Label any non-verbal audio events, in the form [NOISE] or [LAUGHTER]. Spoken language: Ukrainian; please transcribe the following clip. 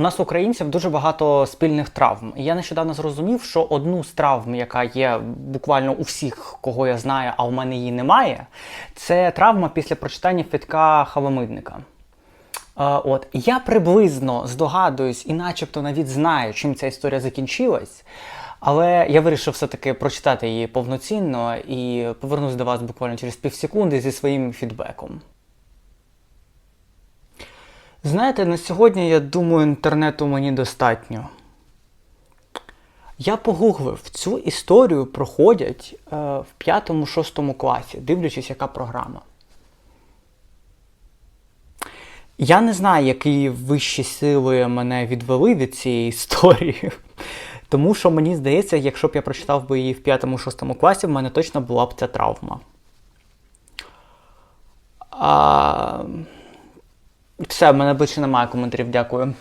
У нас, українців, дуже багато спільних травм. Я нещодавно зрозумів, що одну з травм, яка є буквально у всіх, кого я знаю, а у мене її немає, це травма після прочитання Федка Хавамидника. Е, От я приблизно здогадуюсь і, начебто, навіть знаю, чим ця історія закінчилась. Але я вирішив все-таки прочитати її повноцінно і повернусь до вас буквально через півсекунди зі своїм фідбеком. Знаєте, на сьогодні, я думаю, інтернету мені достатньо. Я погуглив, цю історію проходять е, в 5-6 класі, дивлячись, яка програма. Я не знаю, які вищі сили мене відвели від цієї історії. [LAUGHS] Тому що мені здається, якщо б я прочитав би її в 5-6 класі, в мене точно була б ця травма. А... Все, в мене більше немає коментарів, дякую.